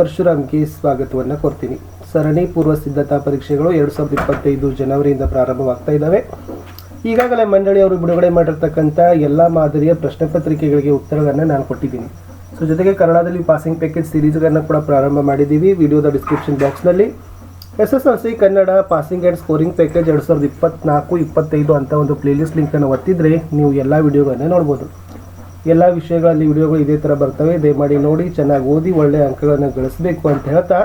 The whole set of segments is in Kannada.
ಪರಶುರಾಮ್ಗೆ ಸ್ವಾಗತವನ್ನು ಕೊಡ್ತೀನಿ ಸರಣಿ ಪೂರ್ವ ಸಿದ್ಧತಾ ಪರೀಕ್ಷೆಗಳು ಎರಡು ಸಾವಿರದ ಇಪ್ಪತ್ತೈದು ಜನವರಿಯಿಂದ ಪ್ರಾರಂಭವಾಗ್ತಾ ಇದ್ದಾವೆ. ಈಗಾಗಲೇ ಮಂಡಳಿಯವರು ಬಿಡುಗಡೆ ಮಾಡಿರ್ತಕ್ಕಂಥ ಎಲ್ಲ ಮಾದರಿಯ ಪ್ರಶ್ನೆ ಪತ್ರಿಕೆಗಳಿಗೆ ಉತ್ತರಗಳನ್ನು ನಾನು ಕೊಟ್ಟಿದ್ದೀನಿ. ಸೊ, ಜೊತೆಗೆ ಕನ್ನಡದಲ್ಲಿ ಪಾಸಿಂಗ್ ಪ್ಯಾಕೇಜ್ ಸೀರೀಸ್ಗಳನ್ನು ಕೂಡ ಪ್ರಾರಂಭ ಮಾಡಿದ್ದೀವಿ. ವಿಡಿಯೋದ ಡಿಸ್ಕ್ರಿಪ್ಷನ್ ಬಾಕ್ಸ್ನಲ್ಲಿ. S S L C Kannada passing and scoring package ಎರಡು ಸಾವಿರದ ಇಪ್ಪತ್ನಾಲ್ಕು, ಇಪ್ಪತ್ತೈದು ಅಂತ ಒಂದು ಪ್ಲೇಲಿಸ್ಟ್ ಲಿಂಕನ್ನು ಒತ್ತಿದ್ರೆ ನೀವು ಎಲ್ಲ ವಿಡಿಯೋಗಳನ್ನ ನೋಡ್ಬೋದು. ಎಲ್ಲ ವಿಷಯಗಳಲ್ಲಿ ವಿಡಿಯೋಗಳು ಇದೇ ಥರ ಬರ್ತವೆ. ದಯಮಾಡಿ ನೋಡಿ, ಚೆನ್ನಾಗಿ ಓದಿ ಒಳ್ಳೆಯ ಅಂಕಗಳನ್ನು ಗಳಿಸಬೇಕು ಅಂತ ಹೇಳ್ತಾ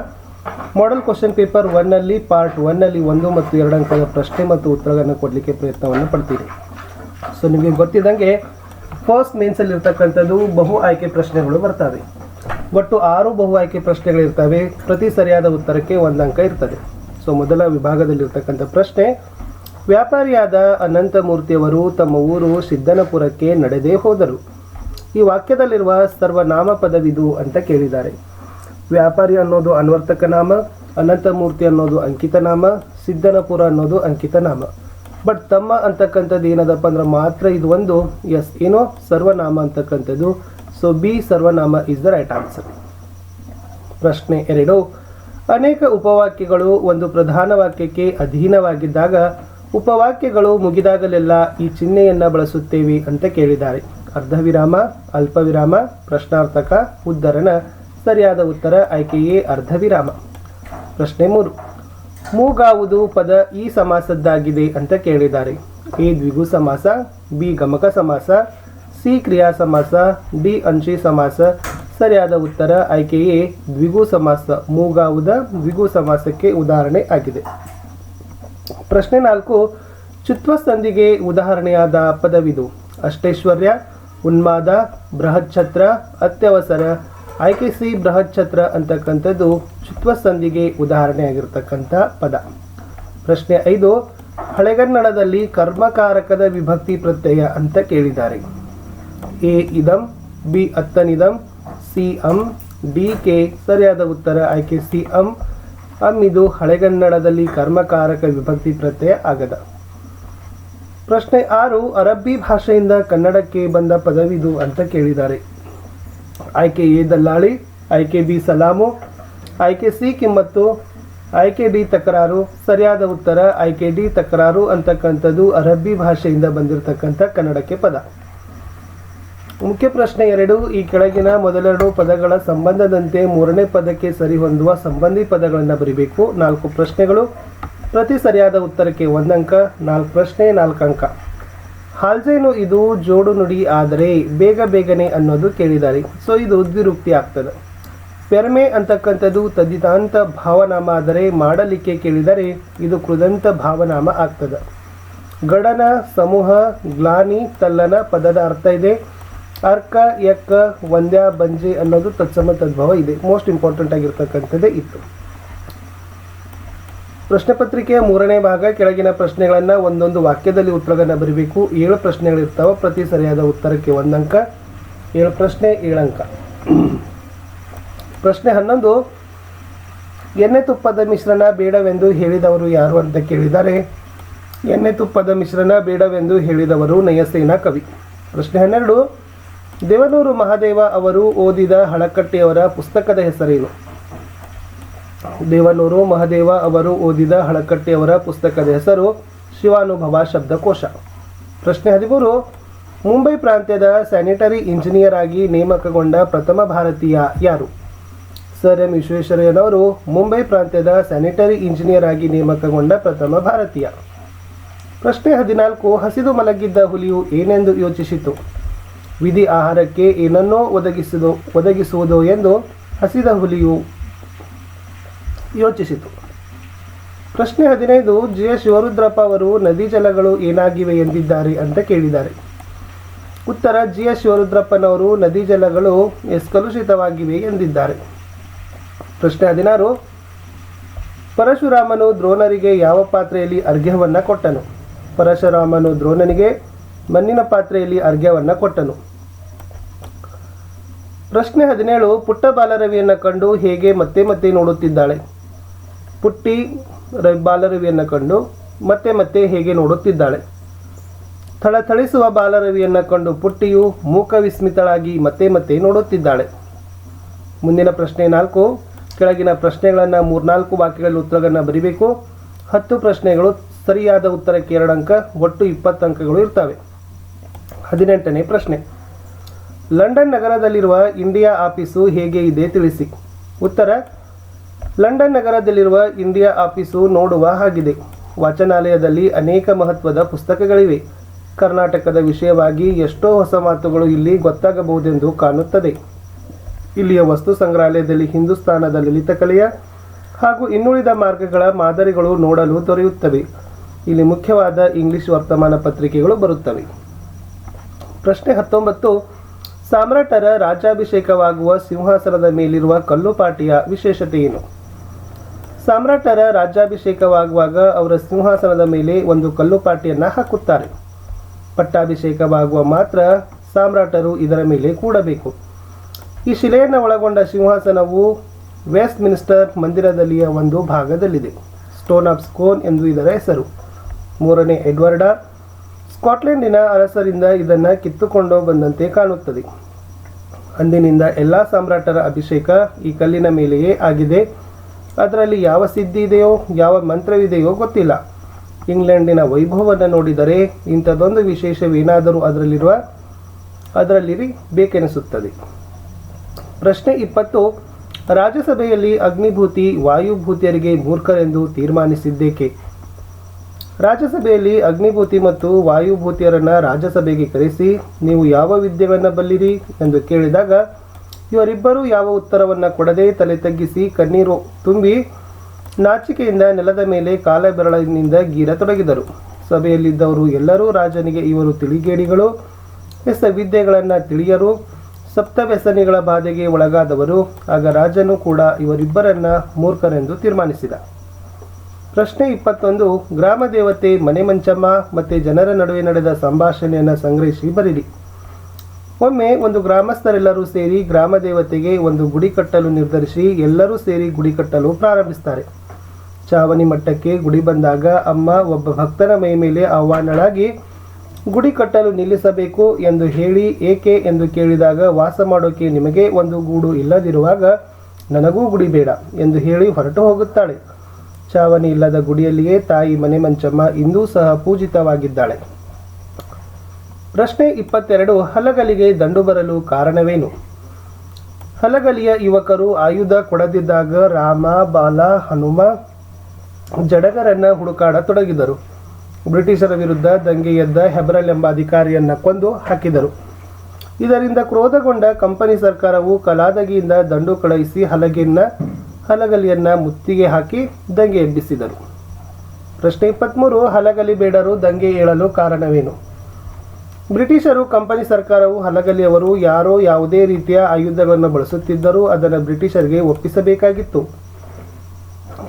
ಮಾಡೆಲ್ ಕ್ವಶನ್ ಪೇಪರ್ ಒನ್ನಲ್ಲಿ ಪಾರ್ಟ್ ಒನ್ನಲ್ಲಿ ಒಂದು ಮತ್ತು ಎರಡು ಅಂಕದ ಪ್ರಶ್ನೆ ಮತ್ತು ಉತ್ತರಗಳನ್ನು ಕೊಡಲಿಕ್ಕೆ ಪ್ರಯತ್ನವನ್ನು ಪಡ್ತೀರಿ. ಸೊ ನಿಮಗೆ ಗೊತ್ತಿದ್ದಂಗೆ ಫಸ್ಟ್ ಮೇನ್ಸಲ್ಲಿ ಇರ್ತಕ್ಕಂಥದ್ದು ಬಹು ಆಯ್ಕೆ ಪ್ರಶ್ನೆಗಳು ಬರ್ತವೆ. ಒಟ್ಟು ಆರು ಬಹು ಆಯ್ಕೆ ಪ್ರಶ್ನೆಗಳಿರ್ತವೆ ಪ್ರತಿ ಸರಿಯಾದ ಉತ್ತರಕ್ಕೆ ಒಂದು ಅಂಕ ಇರ್ತದೆ. ಸೊ ಮೊದಲ ವಿಭಾಗದಲ್ಲಿರ್ತಕ್ಕಂಥ ಪ್ರಶ್ನೆ, ವ್ಯಾಪಾರಿಯಾದ ಅನಂತಮೂರ್ತಿಯವರು ತಮ್ಮ ಊರು ಸಿದ್ದನಪುರಕ್ಕೆ ನಡೆದೇ ಹೋದರು. ಈ ವಾಕ್ಯದಲ್ಲಿರುವ ಸರ್ವನಾಮ ಪದವಿದು ಅಂತ ಕೇಳಿದ್ದಾರೆ. ವ್ಯಾಪಾರಿ ಅನ್ನೋದು ಅನ್ವರ್ತಕ ನಾಮ, ಅನಂತಮೂರ್ತಿ ಅನ್ನೋದು ಅಂಕಿತ ನಾಮ ಸಿದ್ದನಪುರ ಅನ್ನೋದು ಅಂಕಿತ ನಾಮ. ಬಟ್ ತಮ್ಮ ಅಂತಕ್ಕಂಥದ್ದು ಏನದಪ್ಪ ಅಂದ್ರೆ ಮಾತ್ರ ಇದು ಒಂದು, ಎಸ್, ಏನೋ ಸರ್ವನಾಮ ಅಂತಕ್ಕಂಥದ್ದು. ಸೊ ಬಿ, ಸರ್ವನಾಮ ಇಸ್ ದ ರೈಟ್ ಆನ್ಸರ್ ಪ್ರಶ್ನೆ ಎರಡು. ಅನೇಕ ಉಪವಾಕ್ಯಗಳು ಒಂದು ಪ್ರಧಾನ ವಾಕ್ಯಕ್ಕೆ ಅಧೀನವಾಗಿದ್ದಾಗ ಉಪವಾಕ್ಯಗಳು ಮುಗಿದಾಗಲೆಲ್ಲ ಈ ಚಿಹ್ನೆಯನ್ನು ಬಳಸುತ್ತೇವೆ ಅಂತ ಕೇಳಿದ್ದಾರೆ. ಅರ್ಧ ವಿರಾಮ ಅಲ್ಪ ವಿರಾಮ ಪ್ರಶ್ನಾರ್ಥಕ ಉದ್ಧರಣ ಸರಿಯಾದ ಉತ್ತರ, ಆಯ್ಕೆಯೇ ಎ ಅರ್ಧ ವಿರಾಮ ಪ್ರಶ್ನೆ ಮೂರು. ಮೂಗಾವುದು ಪದ ಈ ಸಮಾಸದ್ದಾಗಿದೆ ಅಂತ ಕೇಳಿದ್ದಾರೆ. ಎ ದ್ವಿಗು ಸಮಾಸ, ಬಿ ಗಮಕ ಸಮಾಸ, ಸಿ ಕ್ರಿಯಾ ಸಮಾಸ, ಡಿ ಅಂಶಿ ಸಮಾಸ. ಸರಿಯಾದ ಉತ್ತರ ಆಯ್ಕೆ ಎ ದ್ವಿಗು ಸಮಾಸ. ಮೂಗಾವುದ ದ್ವಿಗು ಸಮಾಸಕ್ಕೆ ಉದಾಹರಣೆ ಆಗಿದೆ. ಪ್ರಶ್ನೆ ನಾಲ್ಕು. ಚುತ್ವಸಂಧಿಗೆ ಉದಾಹರಣೆಯಾದ ಪದವಿದು ಅಷ್ಟೈಶ್ವರ್ಯ ಉನ್ಮಾದ, ಬೃಹಚ್ಛತ್ರ, ಅತ್ಯವಸರ ಆಯ್ಕೆ ಸಿ ಬೃಹಚ್ಛತ್ರ ಅಂತಕ್ಕಂಥದ್ದು ಚಿತ್ವಸಂಧಿಗೆ ಉದಾಹರಣೆಯಾಗಿರ್ತಕ್ಕಂಥ ಪದ. ಪ್ರಶ್ನೆ ಐದು, ಹಳೆಗನ್ನಡದಲ್ಲಿ ಕರ್ಮಕಾರಕದ ವಿಭಕ್ತಿ ಪ್ರತ್ಯಯ ಅಂತ ಕೇಳಿದ್ದಾರೆ. ಎ ಇದಂ, ಬಿ ಅತ್ತನಿದಂ, ಸಿ ಅಂ, ಡಿ ಕೆ ಸರಿಯಾದ ಉತ್ತರ ಆಯ್ಕೆ ಸಿ ಅಂ. ಅಂ ಇದು ಹಳೆಗನ್ನಡದಲ್ಲಿ ಕರ್ಮಕಾರಕ ವಿಭಕ್ತಿ ಪ್ರತ್ಯಯ ಆಗದ. ಪ್ರಶ್ನೆ ಆರು, ಅರಬ್ಬಿ ಭಾಷೆಯಿಂದ ಕನ್ನಡಕ್ಕೆ ಬಂದ ಪದವಿದು ಅಂತ ಕೇಳಿದ್ದಾರೆ. ಆಯ್ಕೆ ಎ ದಲ್ಲಾಳಿ, ಆಯ್ಕೆ ಬಿ ಸಲಾಮು, ಆಯ್ಕೆ ಸಿ ಕಿಮ್ಮತ್ತು, ಆಯ್ಕೆ ಡಿ ತಕರಾರು, ಸರಿಯಾದ ಉತ್ತರ ಆಯ್ಕೆ ಡಿ ತಕರಾರು ಅಂತಕ್ಕಂಥದ್ದು ಅರಬ್ಬಿ ಭಾಷೆಯಿಂದ ಬಂದಿರತಕ್ಕಂಥ ಕನ್ನಡಕ್ಕೆ ಪದ. ಮುಖ್ಯ ಪ್ರಶ್ನೆ ಎರಡು, ಈ ಕೆಳಗಿನ ಮೊದಲೆರಡು ಪದಗಳ ಸಂಬಂಧದಂತೆ ಮೂರನೇ ಪದಕ್ಕೆ ಸರಿ ಹೊಂದುವ ಸಂಬಂಧಿ ಪದಗಳನ್ನು ಬರಿಬೇಕು. ನಾಲ್ಕು ಪ್ರಶ್ನೆಗಳು ಪ್ರತಿ ಸರಿಯಾದ ಉತ್ತರಕ್ಕೆ ಒಂದಂಕ, ನಾಲ್ಕು ಪ್ರಶ್ನೆ, ನಾಲ್ಕು ಅಂಕ. ಹಾಲ್ಜೇನು ಇದು ಜೋಡು ನುಡಿ ಆದರೆ ಬೇಗ ಬೇಗನೆ ಅನ್ನೋದು ಕೇಳಿದ್ದಾರೆ ಸೊ ಇದು ದ್ವಿರುಕ್ತಿ ಆಗ್ತದೆ. ಪೆರ್ಮೆ ಅಂತಕ್ಕಂಥದ್ದು ತದ್ದಿತಾಂತ ಭಾವನಾಮ ಆದರೆ ಮಾಡಲಿಕ್ಕೆ ಕೇಳಿದರೆ ಇದು ಕೃದಂತ ಭಾವನಾಮ ಆಗ್ತದೆ. ಗಡನ, ಸಮೂಹ, ಗ್ಲಾನಿ, ತಲ್ಲನ ಪದದ ಅರ್ಥ ಇದೆ. ಅರ್ಕ, ಯಕ್ಕ, ವಂದ್ಯ, ಬಂಜೆ ಅನ್ನೋದು ತತ್ಸಮ ತದ್ಭವ ಇದೆ. ಮೋಸ್ಟ್ ಇಂಪಾರ್ಟೆಂಟ್ ಆಗಿರ್ತಕ್ಕಂಥದ್ದೇ ಇತ್ತು. ಪ್ರಶ್ನೆ ಪತ್ರಿಕೆಯ ಮೂರನೇ ಭಾಗ, ಕೆಳಗಿನ ಪ್ರಶ್ನೆಗಳನ್ನು ಒಂದೊಂದು ವಾಕ್ಯದಲ್ಲಿ ಉತ್ತರಗಳನ್ನು ಬರೀಬೇಕು. ಏಳು ಪ್ರಶ್ನೆಗಳಿರ್ತಾವೆ, ಪ್ರತಿ ಸರಿಯಾದ ಉತ್ತರಕ್ಕೆ ಒಂದಂಕ ಏಳು ಪ್ರಶ್ನೆ ಏಳಂಕ ಪ್ರಶ್ನೆ ಹನ್ನೊಂದು, ಎಣ್ಣೆ ತುಪ್ಪದ ಮಿಶ್ರಣ ಬೇಡವೆಂದು ಹೇಳಿದವರು ಯಾರು ಅಂತ ಕೇಳಿದ್ದಾರೆ. ಎಣ್ಣೆ ತುಪ್ಪದ ಮಿಶ್ರಣ ಬೇಡವೆಂದು ಹೇಳಿದವರು ನಯಸೇನ ಕವಿ. ಪ್ರಶ್ನೆ ಹನ್ನೆರಡು, ದೇವನೂರು ಮಹಾದೇವ ಅವರು ಓದಿದ ಹಳಕಟ್ಟಿಯವರ ಪುಸ್ತಕದ ಹೆಸರೇನು? ದೇವನೂರು ಮಹದೇವ ಅವರು ಓದಿದ ಹಳಕಟ್ಟಿಯವರ ಪುಸ್ತಕದ ಹೆಸರು ಶಿವಾನುಭವ ಶಬ್ದಕೋಶ. ಪ್ರಶ್ನೆ ಹದಿಮೂರು, ಮುಂಬೈ ಪ್ರಾಂತ್ಯದ ಸ್ಯಾನಿಟರಿ ಇಂಜಿನಿಯರ್ ಆಗಿ ನೇಮಕಗೊಂಡ ಪ್ರಥಮ ಭಾರತೀಯ ಯಾರು? ಸರ್ ಎಂ ವಿಶ್ವೇಶ್ವರಯ್ಯನವರು ಮುಂಬೈ ಪ್ರಾಂತ್ಯದ ಸ್ಯಾನಿಟರಿ ಇಂಜಿನಿಯರ್ ಆಗಿ ನೇಮಕಗೊಂಡ ಪ್ರಥಮ ಭಾರತೀಯ. ಪ್ರಶ್ನೆ ಹದಿನಾಲ್ಕು, ಹಸಿದು ಮಲಗಿದ್ದ ಹುಲಿಯು ಏನೆಂದು ಯೋಚಿಸಿತು? ವಿಧಿ ಆಹಾರಕ್ಕೆ ಏನನ್ನೋ ಒದಗಿಸಿದು, ಒದಗಿಸುವುದು ಎಂದು ಹಸಿದ ಹುಲಿಯು ಯೋಚಿಸಿತು. ಪ್ರಶ್ನೆ ಹದಿನೈದು, ಜಿ ಶಿವರುದ್ರಪ್ಪ ಅವರು ನದಿ ಜಲಗಳು ಏನಾಗಿವೆ ಎಂದಿದ್ದಾರೆ ಅಂತ ಕೇಳಿದ್ದಾರೆ. ಉತ್ತರ, ಜಿ ಎಸ್ ಶಿವರುದ್ರಪ್ಪನವರು ನದಿ ಜಲಗಳು ಎಸ್ಕಲುಷಿತವಾಗಿವೆ ಎಂದಿದ್ದಾರೆ. ಪ್ರಶ್ನೆ ಹದಿನಾರು, ಪರಶುರಾಮನು ದ್ರೋಣರಿಗೆ ಯಾವ ಪಾತ್ರೆಯಲ್ಲಿ ಅರ್ಘ್ಯವನ್ನು ಕೊಟ್ಟನು? ಪರಶುರಾಮನು ದ್ರೋಣನಿಗೆ ಮಣ್ಣಿನ ಪಾತ್ರೆಯಲ್ಲಿ ಅರ್ಘ್ಯವನ್ನು ಕೊಟ್ಟನು. ಪ್ರಶ್ನೆ ಹದಿನೇಳು ಪುಟ್ಟ ಬಾಲರವಿಯನ್ನು ಕಂಡು ಹೇಗೆ ಮತ್ತೆ ಮತ್ತೆ ನೋಡುತ್ತಿದ್ದಾಳೆ? ಪುಟ್ಟಿ ಬಾಲರವಿಯನ್ನು ಕಂಡು ಮತ್ತೆ ಮತ್ತೆ ಹೇಗೆ ನೋಡುತ್ತಿದ್ದಾಳೆ. ಥಳಥಳಿಸುವ ಬಾಲರವಿಯನ್ನು ಕಂಡು ಪುಟ್ಟಿಯು ಮೂಕ ವಿಸ್ಮಿತಳಾಗಿ ಮತ್ತೆ ಮತ್ತೆ ನೋಡುತ್ತಿದ್ದಾಳೆ. ಮುಂದಿನ ಪ್ರಶ್ನೆ ನಾಲ್ಕು. ಕೆಳಗಿನ ಪ್ರಶ್ನೆಗಳನ್ನು ಮೂರ್ನಾಲ್ಕು ವಾಕ್ಯಗಳಲ್ಲಿ ಉತ್ತರಗಳನ್ನು ಬರೀಬೇಕು. ಹತ್ತು ಪ್ರಶ್ನೆಗಳು ಸರಿಯಾದ ಉತ್ತರಕ್ಕೆ ಎರಡು ಅಂಕ, ಒಟ್ಟು ಇಪ್ಪತ್ತು ಅಂಕಗಳು ಇರ್ತವೆ. ಹದಿನೆಂಟನೇ ಪ್ರಶ್ನೆ. ಲಂಡನ್ ನಗರದಲ್ಲಿರುವ ಇಂಡಿಯಾ ಆಫೀಸು ಹೇಗೆ ಇದೆ ತಿಳಿಸಿ. ಉತ್ತರ ಲಂಡನ್ ನಗರದಲ್ಲಿರುವ ಇಂಡಿಯಾ ಆಫೀಸು ನೋಡುವ ಹಾಗಿದೆ. ವಾಚನಾಲಯದಲ್ಲಿ ಅನೇಕ ಮಹತ್ವದ ಪುಸ್ತಕಗಳಿವೆ. ಕರ್ನಾಟಕದ ವಿಷಯವಾಗಿ ಎಷ್ಟೋ ಹೊಸ ಮಾತುಗಳು ಇಲ್ಲಿ ಗೊತ್ತಾಗಬಹುದೆಂದು ಕಾಣುತ್ತದೆ. ಇಲ್ಲಿಯ ವಸ್ತು ಸಂಗ್ರಹಾಲಯದಲ್ಲಿ ಹಿಂದೂಸ್ತಾನದ ಲಲಿತಕಲೆಯ ಹಾಗೂ ಇನ್ನುಳಿದ ಮಾರ್ಗಗಳ ಮಾದರಿಗಳು ನೋಡಲು ದೊರೆಯುತ್ತವೆ. ಇಲ್ಲಿ ಮುಖ್ಯವಾದ ಇಂಗ್ಲಿಷ್ ವರ್ತಮಾನ ಪತ್ರಿಕೆಗಳು ಬರುತ್ತವೆ. ಪ್ರಶ್ನೆ ಹತ್ತೊಂಬತ್ತು. ಸಾಮ್ರಾಟರ ರಾಜಾಭಿಷೇಕವಾಗುವ ಸಿಂಹಾಸನದ ಮೇಲಿರುವ ಕಲ್ಲುಪಾಟಿಯ ವಿಶೇಷತೆ ಏನು? ಸಾಮ್ರಾಟರ ರಾಜ್ಯಾಭಿಷೇಕವಾಗುವಾಗ ಅವರ ಸಿಂಹಾಸನದ ಮೇಲೆ ಒಂದು ಕಲ್ಲುಪಾಟಿಯನ್ನು ಹಾಕುತ್ತಾರೆ. ಪಟ್ಟಾಭಿಷೇಕವಾಗುವ ಮಾತ್ರ ಸಾಮ್ರಾಟರು ಇದರ ಮೇಲೆ ಕೂಡಬೇಕು. ಈ ಶಿಲೆಯನ್ನು ಒಳಗೊಂಡ ಸಿಂಹಾಸನವು ವೆಸ್ಟ್ ಮಿನಿಸ್ಟರ್ ಮಂದಿರದಲ್ಲಿಯ ಒಂದು ಭಾಗದಲ್ಲಿದೆ. ಸ್ಟೋನ್ ಆಫ್ ಸ್ಕೋನ್ ಎಂದು ಇದರ ಹೆಸರು. ಮೂರನೇ ಎಡ್ವರ್ಡ, ಸ್ಕಾಟ್ಲೆಂಡಿನ ಅರಸರಿಂದ ಇದನ್ನು ಕಿತ್ತುಕೊಂಡು ಬಂದಂತೆ ಕಾಣುತ್ತದೆ. ಅಂದಿನಿಂದ ಎಲ್ಲ ಸಾಮ್ರಾಟರ ಅಭಿಷೇಕ ಈ ಕಲ್ಲಿನ ಮೇಲೆಯೇ ಆಗಿದೆ. ಅದರಲ್ಲಿ ಯಾವ ಸಿದ್ಧಿ ಇದೆಯೋ, ಯಾವ ಮಂತ್ರವಿದೆಯೋ ಗೊತ್ತಿಲ್ಲ. ಇಂಗ್ಲೆಂಡಿನ ವೈಭವವನ್ನು ನೋಡಿದರೆ ಇಂಥದ್ದೊಂದು ವಿಶೇಷವೇನಾದರೂ ಅದರಲ್ಲಿರುವ, ಅದರಲ್ಲಿರಿ ಬೇಕೆನಿಸುತ್ತದೆ. ಪ್ರಶ್ನೆ ಇಪ್ಪತ್ತು, ರಾಜ್ಯಸಭೆಯಲ್ಲಿ ಅಗ್ನಿಭೂತಿ, ವಾಯುಭೂತಿಯರಿಗೆ ಮೂರ್ಖರೆಂದು ತೀರ್ಮಾನಿಸಿದ್ದೇಕೆ? ರಾಜ್ಯಸಭೆಯಲ್ಲಿ ಅಗ್ನಿಭೂತಿ ಮತ್ತು ವಾಯುಭೂತಿಯರನ್ನು ರಾಜ್ಯಸಭೆಗೆ ಕರೆಸಿ, ನೀವು ಯಾವ ವಿದ್ಯೆಯನ್ನು ಬಲ್ಲಿರಿ ಎಂದು ಕೇಳಿದಾಗ ಇವರಿಬ್ಬರೂ ಯಾವ ಉತ್ತರವನ್ನು ಕೊಡದೆ ತಲೆ ತಗ್ಗಿಸಿ ಕಣ್ಣೀರು ತುಂಬಿ ನಾಚಿಕೆಯಿಂದ ನೆಲದ ಮೇಲೆ ಕಾಲ ಬೆರಳಿನಿಂದ ಗೀರತೊಡಗಿದರು ಸಭೆಯಲ್ಲಿದ್ದವರು ಎಲ್ಲರೂ ರಾಜನಿಗೆ ಇವರು ತಿಳಿಗೇಡಿಗಳು. ವಿದ್ಯೆಗಳನ್ನು ತಿಳಿಯರು. ಸಪ್ತವ್ಯಸನಿಗಳ ಬಾಧೆಗೆ ಒಳಗಾದವರು. ಆಗ ರಾಜನು ಕೂಡ ಇವರಿಬ್ಬರನ್ನ ಮೂರ್ಖರೆಂದು ತೀರ್ಮಾನಿಸಿದ. ಪ್ರಶ್ನೆ ಇಪ್ಪತ್ತೊಂದು, ಗ್ರಾಮ ದೇವತೆ ಮನೆ ಮಂಚಮ್ಮ ಮತ್ತು ಜನರ ನಡುವೆ ನಡೆದ ಸಂಭಾಷಣೆಯನ್ನು ಸಂಗ್ರಹಿಸಿ ಬರೀರಿ. ಒಮ್ಮೆ ಒಂದು ಗ್ರಾಮಸ್ಥರೆಲ್ಲರೂ ಸೇರಿ ಗ್ರಾಮ ದೇವತೆಗೆ ಒಂದು ಗುಡಿ ಕಟ್ಟಲು ನಿರ್ಧರಿಸಿ ಎಲ್ಲರೂ ಸೇರಿ ಗುಡಿ ಕಟ್ಟಲು ಪ್ರಾರಂಭಿಸ್ತಾರೆ. ಚಾವಣಿ ಮಟ್ಟಕ್ಕೆ ಗುಡಿ ಬಂದಾಗ ಅಮ್ಮ ಒಬ್ಬ ಭಕ್ತನ ಮೈ ಮೇಲೆ ಆಹ್ವಾನಳಾಗಿ, ಗುಡಿ ಕಟ್ಟಲು ನಿಲ್ಲಿಸಬೇಕು ಎಂದು ಹೇಳಿ ಏಕೆ ಎಂದು ಕೇಳಿದಾಗ, ವಾಸ ಮಾಡೋಕೆ ನಿಮಗೆ ಒಂದು ಗೂಡು ಇಲ್ಲದಿರುವಾಗ ನನಗೂ ಗುಡಿ ಬೇಡ ಎಂದು ಹೇಳಿ ಹೊರಟು ಹೋಗುತ್ತಾಳೆ. ಚಾವಣಿ ಇಲ್ಲದ ಗುಡಿಯಲ್ಲಿಯೇ ತಾಯಿ ಮನೆ ಮಂಚಮ್ಮ ಇಂದೂ ಸಹ ಪೂಜಿತವಾಗಿದ್ದಾಳೆ. ಪ್ರಶ್ನೆ ಇಪ್ಪತ್ತೆರಡು, ಹಲಗಲಿಗೆ ದಂಡು ಬರಲು ಕಾರಣವೇನು? ಹಲಗಲಿಯ ಯುವಕರು ಆಯುಧ ಕೊಡದಿದ್ದಾಗ ರಾಮ, ಬಾಲ, ಹನುಮ ಜಡಗರನ್ನ ಹುಡುಕಾಡತೊಡಗಿದರು ಬ್ರಿಟಿಷರ ವಿರುದ್ಧ ದಂಗೆ ಎದ್ದ ಹೆಬ್ರಲ್ ಎಂಬ ಅಧಿಕಾರಿಯನ್ನು ಕೊಂದು ಹಾಕಿದರು. ಇದರಿಂದ ಕ್ರೋಧಗೊಂಡ ಕಂಪನಿ ಸರ್ಕಾರವು ಕಲಾದಗಿಯಿಂದ ದಂಡು ಕಳುಹಿಸಿ ಹಲಗಿನ ಹಲಗಲಿಯನ್ನ ಮುತ್ತಿಗೆ ಹಾಕಿ ದಂಗೆ ಎಬ್ಬಿಸಿದರು. ಪ್ರಶ್ನೆ ಇಪ್ಪತ್ತ್ಮೂರು ಹಲಗಲಿ ಬೇಡರು ದಂಗೆ ಏಳಲು ಕಾರಣವೇನು? ಬ್ರಿಟಿಷರು ಕಂಪನಿ ಸರ್ಕಾರವು ಹಲಗಲಿಯವರು ಯಾರೋ ಯಾವುದೇ ರೀತಿಯ ಆಯುಧಗಳನ್ನು ಬಳಸುತ್ತಿದ್ದರೂ ಅದನ್ನು ಬ್ರಿಟಿಷರಿಗೆ ಒಪ್ಪಿಸಬೇಕಾಗಿತ್ತು.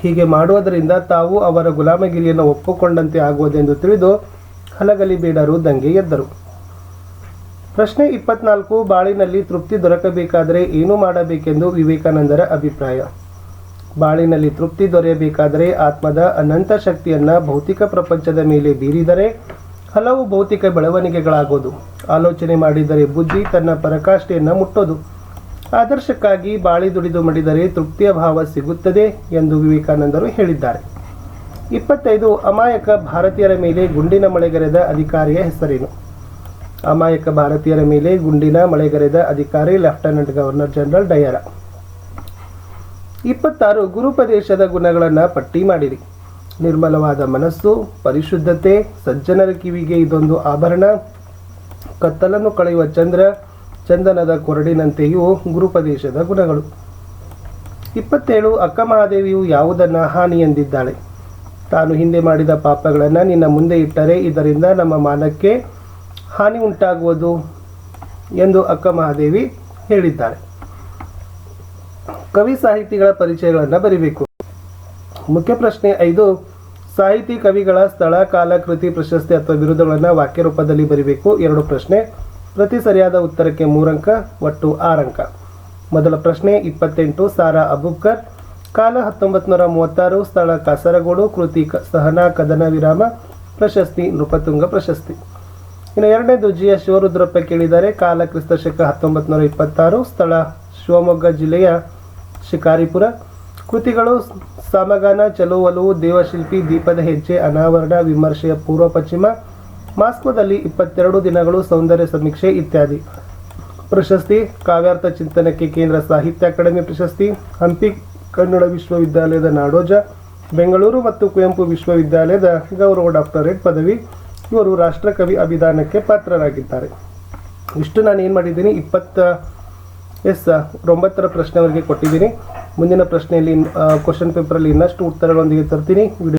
ಹೀಗೆ ಮಾಡುವುದರಿಂದ ತಾವು ಅವರ ಗುಲಾಮಗಿರಿಯನ್ನು ಒಪ್ಪಿಕೊಂಡಂತೆ ಆಗುವುದೆಂದು ತಿಳಿದು ಹಲಗಲಿ ಬೇಡರು ದಂಗೆ ಎದ್ದರು. ಪ್ರಶ್ನೆ ಇಪ್ಪತ್ನಾಲ್ಕು, ಬಾಳಿನಲ್ಲಿ ತೃಪ್ತಿ ದೊರಕಬೇಕಾದರೆ ಏನು ಮಾಡಬೇಕೆಂದು ವಿವೇಕಾನಂದರ ಅಭಿಪ್ರಾಯ. ಬಾಳಿನಲ್ಲಿ ತೃಪ್ತಿ ದೊರೆಯಬೇಕಾದರೆ ಆತ್ಮದ ಅನಂತ ಶಕ್ತಿಯನ್ನು ಭೌತಿಕ ಪ್ರಪಂಚದ ಮೇಲೆ ಬೀರಿದರೆ ಹಲವು ಭೌತಿಕ ಬೆಳವಣಿಗೆಗಳಾಗೋದು. ಆಲೋಚನೆ ಮಾಡಿದರೆ ಬುದ್ಧಿ ತನ್ನ ಪರಕಾಷ್ಠೆಯನ್ನು ಮುಟ್ಟೋದು. ಆದರ್ಶಕ್ಕಾಗಿ ಬಾಳಿ ದುಡಿದು ಮಡಿದರೆ ತೃಪ್ತಿಯ ಭಾವ ಸಿಗುತ್ತದೆ ಎಂದು ವಿವೇಕಾನಂದರು ಹೇಳಿದ್ದಾರೆ. ಇಪ್ಪತ್ತೈದು, ಅಮಾಯಕ ಭಾರತೀಯರ ಮೇಲೆ ಗುಂಡಿನ ಮಳೆಗರೆದ ಅಧಿಕಾರಿಯ ಹೆಸರೇನು? ಅಮಾಯಕ ಭಾರತೀಯರ ಮೇಲೆ ಗುಂಡಿನ ಮಳೆಗರೆದ ಅಧಿಕಾರಿ, ಲೆಫ್ಟಿನೆಂಟ್ ಗವರ್ನರ್ ಜನರಲ್ ಡಯರ. ಇಪ್ಪತ್ತಾರು, ಗುರುಪದೇಶದ ಗುಣಗಳನ್ನು ಪಟ್ಟಿ ಮಾಡಿರಿ. ನಿರ್ಮಲವಾದ ಮನಸ್ಸು, ಪರಿಶುದ್ಧತೆ, ಸಜ್ಜನರ ಕಿವಿಗೆ ಇದೊಂದು ಆಭರಣ. ಕತ್ತಲನ್ನು ಕಳೆಯುವ ಚಂದ್ರ, ಚಂದನದ ಕೊರಡಿನಂತೆಯೂ ಗುರುಪದೇಶದ ಗುಣಗಳು. ಇಪ್ಪತ್ತೇಳು, ಅಕ್ಕ ಮಹಾದೇವಿಯು ಯಾವುದನ್ನ ಹಾನಿ ಎಂದಿದ್ದಾಳೆ? ತಾನು ಹಿಂದೆ ಮಾಡಿದ ಪಾಪಗಳನ್ನು ನಿನ್ನ ಮುಂದೆ ಇಟ್ಟರೆ ಇದರಿಂದ ನಮ್ಮ ಮಾನಕ್ಕೆ ಹಾನಿ ಉಂಟಾಗುವುದು ಎಂದು ಅಕ್ಕ ಮಹಾದೇವಿ ಹೇಳಿದ್ದಾಳೆ ಕವಿ ಸಾಹಿತಿಗಳ ಪರಿಚಯಗಳನ್ನು ಬರಿಬೇಕು. ಮುಖ್ಯ ಪ್ರಶ್ನೆ ಐದು. ಸಾಹಿತಿ ಕವಿಗಳ ಸ್ಥಳ, ಕಾಲ, ಕೃತಿ, ಪ್ರಶಸ್ತಿ ಅಥವಾ ವಿರುದ್ಧಗಳನ್ನು ವಾಕ್ಯ ರೂಪದಲ್ಲಿ ಬರೀಬೇಕು. ಎರಡು ಪ್ರಶ್ನೆ. ಪ್ರತಿ ಸರಿಯಾದ ಉತ್ತರಕ್ಕೆ ಮೂರಂಕ, ಒಟ್ಟು ಆರಂಕ. ಮೊದಲ ಪ್ರಶ್ನೆ ಇಪ್ಪತ್ತೆಂಟು, ಸಾರಾ ಅಬುಬ್ಕರ್. ಕಾಲ ಹತ್ತೊಂಬತ್ತು ಮೂವತ್ತಾರು, ಸ್ಥಳ ಕಾಸರಗೋಡು, ಕೃತಿ ಸಹನಾ, ಕದನ ವಿರಾಮ, ಪ್ರಶಸ್ತಿ ನೃಪತುಂಗ ಪ್ರಶಸ್ತಿ. ಇನ್ನು ಎರಡನೇದು, ಜಿ ಎಸ್ ಶಿವರುದ್ರಪ್ಪ ಕೇಳಿದ್ದಾರೆ. ಕಾಲ ಕ್ರಿಸ್ತ ಶಕ ಹತ್ತೊಂಬತ್ತು ನೂರ ಇಪ್ಪತ್ತಾರು, ಸ್ಥಳ ಶಿವಮೊಗ್ಗ ಜಿಲ್ಲೆಯ ಶಿಕಾರಿಪುರ. ಕೃತಿಗಳು ಸಮಗಾನ ಚಲುವಲು ದೇವಶಿಲ್ಪಿ ದೀಪದ ಹೆಜ್ಜೆ ಅನಾವರಣ ವಿಮರ್ಶೆಯ ಪೂರ್ವ ಪಶ್ಚಿಮ, ಮಾಸ್ಕೋದಲ್ಲಿ ಇಪ್ಪತ್ತೆರಡು ದಿನಗಳು ಸೌಂದರ್ಯ ಸಮೀಕ್ಷೆ ಇತ್ಯಾದಿ. ಪ್ರಶಸ್ತಿ, ಕಾವ್ಯಾರ್ಥ ಚಿಂತನಕ್ಕೆ ಕೇಂದ್ರ ಸಾಹಿತ್ಯ ಅಕಾಡೆಮಿ ಪ್ರಶಸ್ತಿ, ಹಂಪಿ ಕನ್ನಡ ವಿಶ್ವವಿದ್ಯಾಲಯದ ನಾಡೋಜ, ಬೆಂಗಳೂರು ಮತ್ತು ಕುವೆಂಪು ವಿಶ್ವವಿದ್ಯಾಲಯದ ಗೌರವ ಡಾಕ್ಟರೇಟ್ ಪದವಿ. ಇವರು ರಾಷ್ಟ್ರಕವಿ ಅಭಿದಾನಕ್ಕೆ ಪಾತ್ರರಾಗಿದ್ದಾರೆ. ಇಷ್ಟು ನಾನು ಏನು ಮಾಡಿದ್ದೀನಿ, ಇಪ್ಪತ್ತ ಎಸ್ ಒಂಬತ್ತರ ಪ್ರಶ್ನೆವರೆಗೆ ಕೊಟ್ಟಿದ್ದೀನಿ. ಮುಂದಿನ ಪ್ರಶ್ನೆಯಲ್ಲಿ ಕ್ವಶನ್ ಪೇಪರಲ್ಲಿ ಇನ್ನಷ್ಟು ಉತ್ತರಗಳೊಂದಿಗೆ ತರ್ತೀನಿ. ವಿಡಿಯೋ